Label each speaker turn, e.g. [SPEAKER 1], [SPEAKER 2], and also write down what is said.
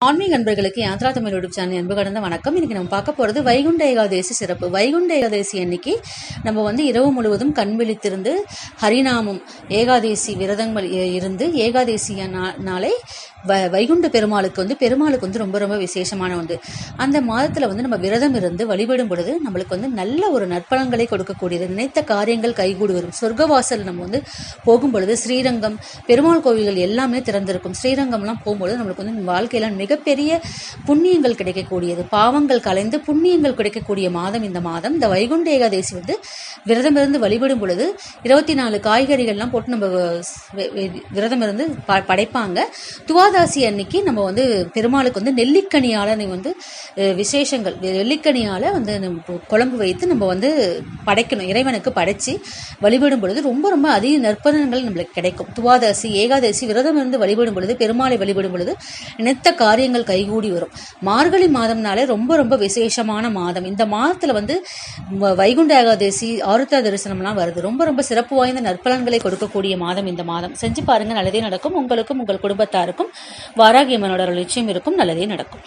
[SPEAKER 1] ஆன்மீக அன்பர்களுக்கு Yatra Tamil YouTube channel அன்பு கடந்த வணக்கம். இன்னைக்கு நம்ம பார்க்க போகிறது வைகுண்ட ஏகாதேசி சிறப்பு. வைகுண்ட ஏகாதேசி அன்னைக்கு நம்ம வந்து இரவு முழுவதும் கண் விழித்திருந்து ஹரிநாமம் ஏகாதேசி விரதங்கள் இருந்து ஏகாதேசி நா- நாளை வ வைகுண்ட பெருமாளுக்கு வந்து பெருமாளுக்கு வந்து ரொம்ப ரொம்ப விசேஷமான ஒன்று. அந்த மாதத்தில் வந்து நம்ம விரதம் இருந்து வழிபடும் பொழுது நம்மளுக்கு வந்து நல்ல ஒரு நற்பலன்களை கொடுக்கக்கூடியது. நினைத்த காரியங்கள் கைகூடி வரும் சொர்க்கவாசல் நம்ம வந்து போகும் பொழுது ஸ்ரீரங்கம் பெருமாள் கோவில்கள் எல்லாமே திறந்திருக்கும். ஸ்ரீரங்கம்லாம் போகும்பொழுது நம்மளுக்கு வந்து வாழ்க்கையில மிகப்பெரிய புண்ணியங்கள் கிடைக்கக்கூடியது. பாவங்கள் கலைந்து புண்ணியங்கள் கிடைக்கக்கூடிய மாதம் இந்த மாதம். இந்த வைகுண்ட ஏகாதேசி வந்து விரதம் இருந்து வழிபடும் பொழுது இருபத்தி நாலு காய்கறிகள்லாம் போட்டு நம்ம விரதம் இருந்து ப- படைப்பாங்க. துவாதாசி அன்னைக்கு நம்ம வந்து பெருமாளுக்கு வந்து நெல்லிக்கனியால் நீ வந்து விசேஷங்கள் நெல்லிக்கனியால் வந்து நம்ம குழம்பு வைத்து நம்ம வந்து படைக்கணும். இறைவனுக்கு படைச்சு வழிபடும் பொழுது ரொம்ப ரொம்ப அதிக நற்பலன்கள் நம்மளுக்கு கிடைக்கும். துவாதசி ஏகாதசி விரதம் இருந்து வழிபடும் பொழுது பெருமாளை வழிபடும் பொழுது நினைத்த காரியங்கள் கைகூடி வரும். மார்கழி மாதம்னாலே ரொம்ப ரொம்ப விசேஷமான மாதம். இந்த மாதத்துல வந்து வைகுண்ட ஏகாதசி ஆருத்ரா தரிசனம்லாம் வருது. ரொம்ப ரொம்ப சிறப்பு வாய்ந்த நற்பலன்களை கொடுக்கக்கூடிய மாதம் இந்த மாதம். செஞ்சு பாருங்க. நல்லதே நடக்கும். உங்களுக்கும் உங்கள் குடும்பத்தாருக்கும் வாராகி அம்மனோட ஒரு நிச்சயம் இருக்கும். நல்லதே நடக்கும்.